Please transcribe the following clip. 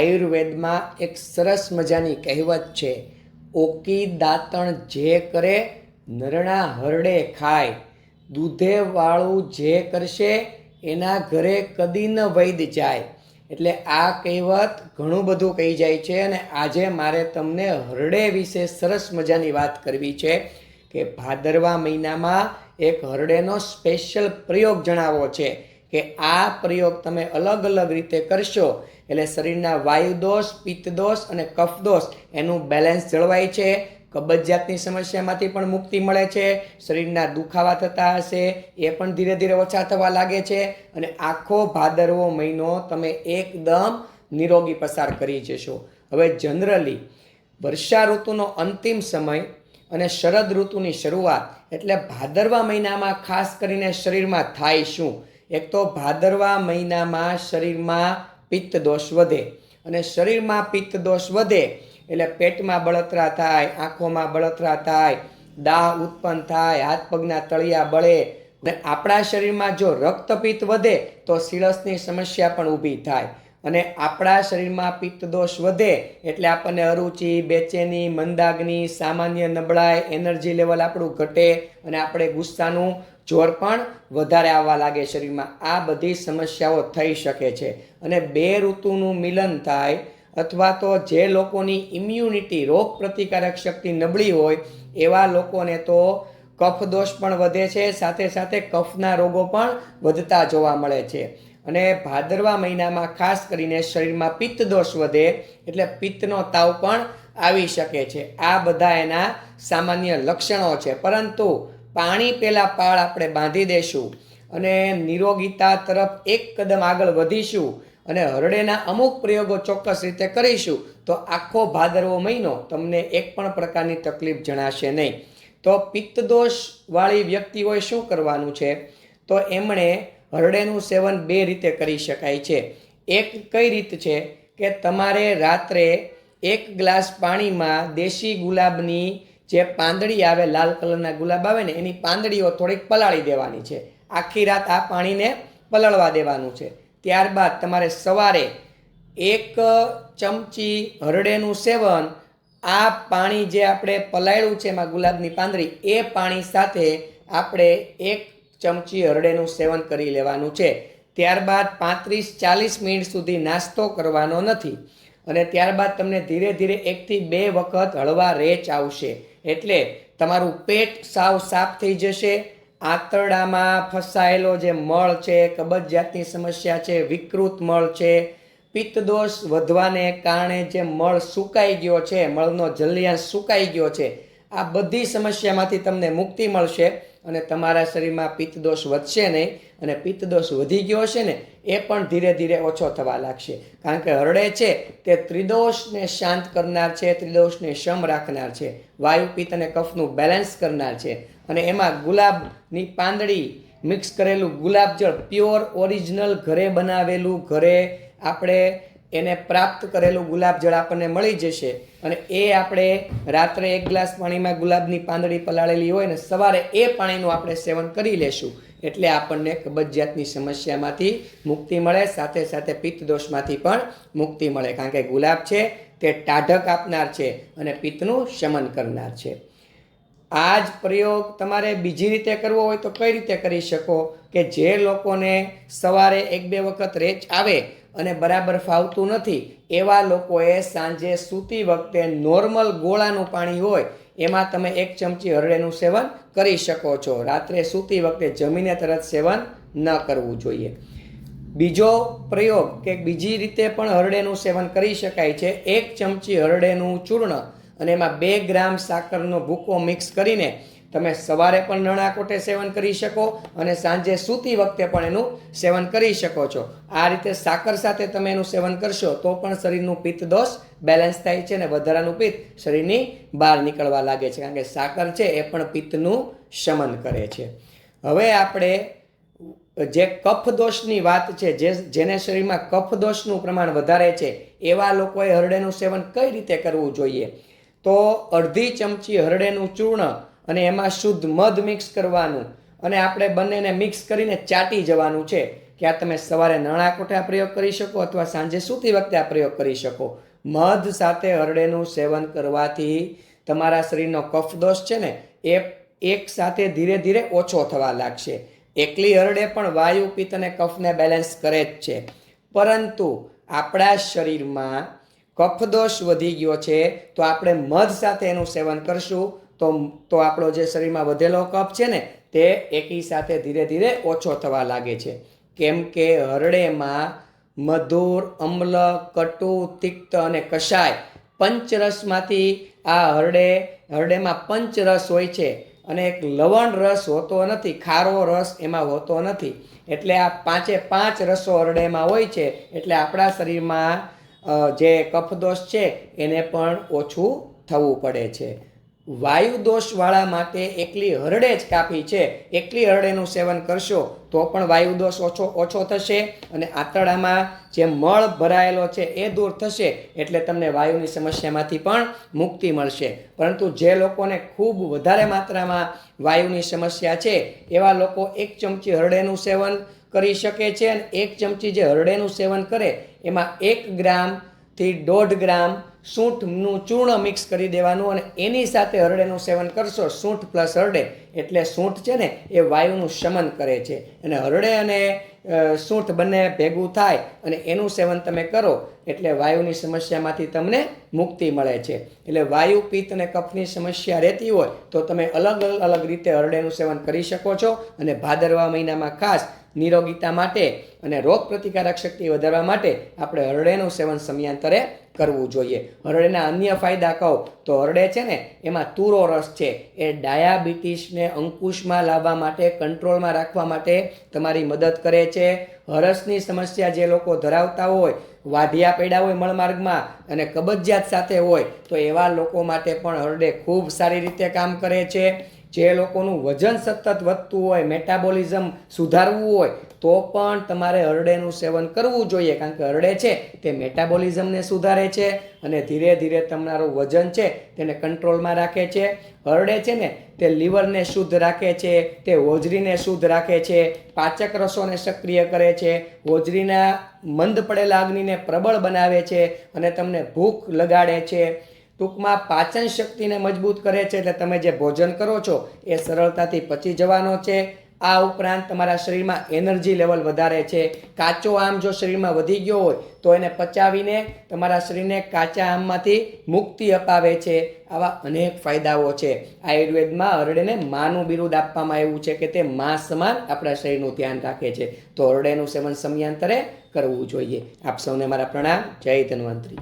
આયુર્વેદમાં એક સરસ મજાની કહેવત છે, ઓકી દાંતણ જે કરે, નરણા હરડે ખાય. દૂધે વાળું જે કરશે, એના ઘરે કદી ન વૈદ જાય. એટલે આ કહેવત ઘણું બધું કહી જાય છે અને આજે મારે તમને હરડે વિશે સરસ મજાની વાત કરવી છે કે ભાદરવા મહિનામાં એક હરડેનો સ્પેશિયલ પ્રયોગ જણાવો છે. કે આ પ્રયોગ તમે અલગ અલગ રીતે કરશો, એટલે શરીરના વાયુ દોષ, પિત્ત દોષ અને કફ દોષ એનું બેલેન્સ જળવાય છે. કબજિયાતની સમસ્યામાંથી પણ મુક્તિ મળે છે. શરીરના દુખાવા થતા હશે, એ પણ ધીરે ધીરે ઓછા થવા લાગે છે. અને આખો ભાદરવો મહિનો તમે એકદમ નિરોગી પસાર કરી જશો. હવે જનરલી વર્ષા ઋતુનો અંતિમ સમય અને શરદ ઋતુની શરૂઆત એટલે ભાદરવા મહિનામાં ખાસ કરીને શરીરમાં થાય શું? એક તો ભાદરવા મહિનામાં શરીરમાં પિત્ત દોષ વધે અને શરીરમાં પિત્ત દોષ વધે એટલે પેટમાં બળતરા થાય, આંખોમાં બળતરા થાય, દાહ ઉત્પન્ન થાય, હાથ પગના તળિયા બળે. અને આપણા શરીરમાં જો રક્તપિત્ત વધે તો સિરસની સમસ્યા પણ ઊભી થાય અને આપણા શરીરમાં પિત્ત દોષ વધે એટલે આપણને અરુચિ, બેચેની, મંદાગ્નિ, સામાન્ય નબળાઈ, એનર્જી લેવલ આપણું ઘટે અને આપણે ગુસ્સાનું જોર પણ વધારે આવવા લાગે શરીરમાં. આ બધી સમસ્યાઓ થઈ શકે છે અને બે ઋતુનું મિલન થાય અથવા તો જે લોકોની ઇમ્યુનિટી રોગ પ્રતિકારક શક્તિ નબળી હોય, એવા લોકોને તો કફ દોષ પણ વધે છે. સાથે સાથે કફના રોગો પણ વધતા જોવા મળે છે. અને ભાદરવા મહિનામાં ખાસ કરીને શરીરમાં પિત્ત દોષ વધે એટલે પિત્તનો તાવ પણ આવી શકે છે. આ બધા એના સામાન્ય લક્ષણો છે. પરંતુ પાણી પહેલાં પાળ આપણે બાંધી દેશું અને નિરોગીતા તરફ એક કદમ આગળ વધીશું અને હરડેના અમુક પ્રયોગો ચોક્કસ રીતે કરીશું તો આખો ભાદરવો મહિનો તમને એક પણ પ્રકારની તકલીફ જણાશે નહીં. તો પિત્તદોષવાળી વ્યક્તિઓએ શું કરવાનું છે? તો એમણે હરડેનું સેવન બે રીતે કરી શકાય છે. એક કઈ રીત છે કે તમારે રાત્રે એક ગ્લાસ પાણીમાં દેશી ગુલાબની જે પાંદડી આવે, લાલ કલરના ગુલાબ આવે ને, એની પાંદડીઓ થોડીક પલાળી દેવાની છે. આખી રાત આ પાણીને પલળવા દેવાનું છે. ત્યારબાદ તમારે સવારે એક ચમચી હરડેનું સેવન, આ પાણી જે આપણે પલાળ્યું છે એમાં ગુલાબની પાંદડી, એ પાણી સાથે આપણે એક ચમચી હરડેનું સેવન કરી લેવાનું છે. ત્યારબાદ પાંત્રીસ ચાલીસ મિનિટ સુધી નાસ્તો કરવાનો નથી. અને ત્યારબાદ તમને ધીરે ધીરે એકથી બે વખત હળવા રેચ આવશે. એટલે તમારું પેટ સાવ સાફ થઈ જશે. આંતરડામાં ફસાયેલો જે મળ છે કબજિયાતની સમસ્યા છે, વિકૃત મળ છે પિત્ત દોષ વધવાને કારણે જે મળ સુકાઈ ગયો છે, મળનો જલિયાંશ સુકાઈ ગયો છે, આ બધી સમસ્યામાંથી તમને મુક્તિ મળશે અને તમારા શરીરમાં પિત્ત દોષ વધશે નહીં. અને પિત્ત દોષ વધી ગયો હશે ને, એ પણ ધીરે ધીરે ઓછો થવા લાગશે. કારણ કે હરડે છે તે ત્રિદોષને શાંત કરનાર છે, ત્રિદોષને શમ રાખનાર છે. વાયુ, પિત્ત અને કફનું બેલેન્સ કરનાર છે. અને એમાં ગુલાબની પાંદડી મિક્સ કરેલું ગુલાબજળ પ્યોર ઓરિજિનલ ઘરે બનાવેલું ઘરે આપણે એને પ્રાપ્ત કરેલું ગુલાબજળ આપણને મળી જશે. અને એ આપણે રાત્રે એક ગ્લાસ પાણીમાં ગુલાબની પાંદડી પલાળેલી હોય ને, સવારે એ પાણીનું આપણે સેવન કરી લેશું. એટલે આપણને કબજિયાતની સમસ્યામાંથી મુક્તિ મળે, સાથે સાથે પિત્ત દોષમાંથી પણ મુક્તિ મળે. કારણ કે ગુલાબ છે તે ટાઢક આપનાર છે અને પિત્તનું શમન કરનાર છે. આ જ પ્રયોગ તમારે બીજી રીતે કરવો હોય તો કઈ રીતે કરી શકો? કે જે લોકોને સવારે એક બે વખત રેચ આવે અને બરાબર ફાવતું નથી. એવા લોકોએ સાંજે સૂતી વખતે નોર્મલ ગોળાનું પાણી હોય, એમાં તમે એક ચમચી હરડેનું સેવન કરી શકો છો. રાત્રે સૂતી વખતે જમીને તરત સેવન ન કરવું જોઈએ. બીજો પ્રયોગ કે બીજી રીતે પણ હરડેનું સેવન કરી શકાય છે. એક ચમચી હરડેનું ચૂર્ણ અને એમાં બે ગ્રામ સાકરનો ભૂકો મિક્સ કરીને તમે સવારે પણ નણા કોટે સેવન કરી શકો અને સાંજે સૂતી વખતે પણ એનું સેવન કરી શકો છો. આ રીતે સાકર સાથે તમે એનું સેવન કરશો તો પણ શરીરનું પિત્ત દોષ બેલેન્સ થાય છે અને વધારાનું પિત્ત શરીરની બહાર નીકળવા લાગે છે. કારણ કે સાકર છે એ પણ પિત્તનું શમન કરે છે. હવે આપણે જે કફ દોષની વાત છે, જે જેને શરીરમાં કફ દોષનું પ્રમાણ વધારે છે, એવા લોકોએ હરડેનું સેવન કઈ રીતે કરવું જોઈએ? તો અડધી ચમચી હરડેનું ચૂર્ણ અને એમાં શુદ્ધ મધ મિક્સ કરવાનું અને આપણે બંનેને મિક્સ કરીને ચાટી જવાનું છે કે આ તમે સવારે નરણા કોઠે આ પ્રયોગ કરી શકો અથવા સાંજે સૂતી વખતે આ પ્રયોગ કરી શકો. મધ સાથે હરડેનું સેવન કરવાથી તમારા શરીરનો કફ દોષ છે ને એ એક સાથે ધીરે ધીરે ઓછો થવા લાગશે. એકલી હરડે પણ વાયુ, પિત્ત અને કફને બેલેન્સ કરે જ છે. પરંતુ આપણા શરીરમાં કફદોષ વધી ગયો છે, તો આપણે મધ સાથે એનું સેવન કરશું. તો તો આપણો જે શરીરમાં વધેલો કફ છે ને, તે એકી સાથે ધીરે ધીરે ઓછો થવા લાગે છે. કેમ કે હરડેમાં મધુર, અમ્લ, કટુ, તિક્ત અને કષાય પંચરસમાંથી આ હરડે, હરડેમાં પંચરસ હોય છે અને એક લવણ રસ હોતો નથી, ખારો રસ એમાં હોતો નથી. એટલે આ પાંચે પાંચ રસો હરડેમાં હોય છે, એટલે આપણા શરીરમાં જે કફદોષ છે, એને પણ ઓછું થવું પડે છે. વાયુ દોષવાળા માટે એકલી હરડે જ કાપી છે. એકલી હરડેનું સેવન કરશો તો પણ વાયુ દોષ ઓછો ઓછો થશે અને આંતરડામાં જે મળ ભરાયેલો છે એ દૂર થશે એટલે તમને વાયુની સમસ્યામાંથી પણ મુક્તિ મળશે. પરંતુ જે લોકોને ખૂબ વધારે માત્રામાં વાયુની સમસ્યા છે, એવા લોકો એક ચમચી હરડેનું સેવન કરી શકે છે અને એક ચમચી જે હરડેનું સેવન કરે, એમાં એક ગ્રામથી દોઢ ગ્રામ સૂંઠનું ચૂર્ણ મિક્સ કરી દેવાનું અને એની સાથે હરડેનું સેવન કરશો, સૂંઠ પ્લસ હરડે. એટલે સૂંઠ છે ને, એ વાયુનું શમન કરે છે. અને હરડે અને સૂંઠ બંને ભેગું થાય અને એનું સેવન તમે કરો, એટલે વાયુની સમસ્યામાંથી તમને મુક્તિ મળે છે. એટલે વાયુ, પિત્ત અને કફની સમસ્યા રહેતી હોય તો તમે અલગ અલગ રીતે હરડેનું સેવન કરી શકો છો અને ભાદરવા મહિનામાં ખાસ નિરોગીતા માટે અને રોગ પ્રતિકારક શક્તિ વધારવા માટે આપણે હરડેનું સેવન સમયાંતરે કરવું જોઈએ. હરડેના અન્ય ફાયદા કહો તો હરડે છે ને, એમાં તુરો રસ છે. એ ડાયાબિટીસને અંકુશમાં લાવવા માટે, કંટ્રોલમાં રાખવા માટે તમારી મદદ કરે છે. હરસની સમસ્યા જે લોકો ધરાવતા હોય, વાઢિયા પડ્યા હોય મળમાર્ગમાં અને કબજિયાત સાથે હોય, તો એવા લોકો માટે પણ હરડે ખૂબ સારી રીતે કામ કરે છે. જે લોકોનું વજન સતત વધતું હોય મેટાબોલિઝમ સુધારવું હોય, તો પણ તમારે હરડેનું સેવન કરવું જોઈએ. કારણ કે હરડે છે, તે મેટાબોલિઝમને સુધારે છે અને ધીરે ધીરે તમારું વજન છે, તેને કંટ્રોલમાં રાખે છે. હરડે છે ને, તે લીવરને શુદ્ધ રાખે છે, તે હોજરીને શુદ્ધ રાખે છે, પાચક રસોને સક્રિય કરે છે, હોજરીના મંદ પડેલા અગ્નિને પ્રબળ બનાવે છે અને તમને ભૂખ લગાડે છે. ટૂંકમાં પાચન શક્તિને મજબૂત કરે છે એટલે તમે જે ભોજન કરો છો એ સરળતાથી પચી જવાનો છે. આ ઉપરાંત તમારા શરીરમાં એનર્જી લેવલ વધારે છે. કાચો આમ જો શરીરમાં વધી ગયો હોય તો એને પચાવીને તમારા શરીરને કાચા આમમાંથી મુક્તિ અપાવે છે. આવા અનેક ફાયદાઓ છે. આયુર્વેદમાં હરડેને માનું બિરુદ આપવામાં આવ્યું છે કે તે મા સમાન આપણા શરીરનું ધ્યાન રાખે છે. તો હરડેનું સેવન સમયાંતરે કરવું જોઈએ. આપ સૌને મારા પ્રણામ. જય ધન્વંતરી.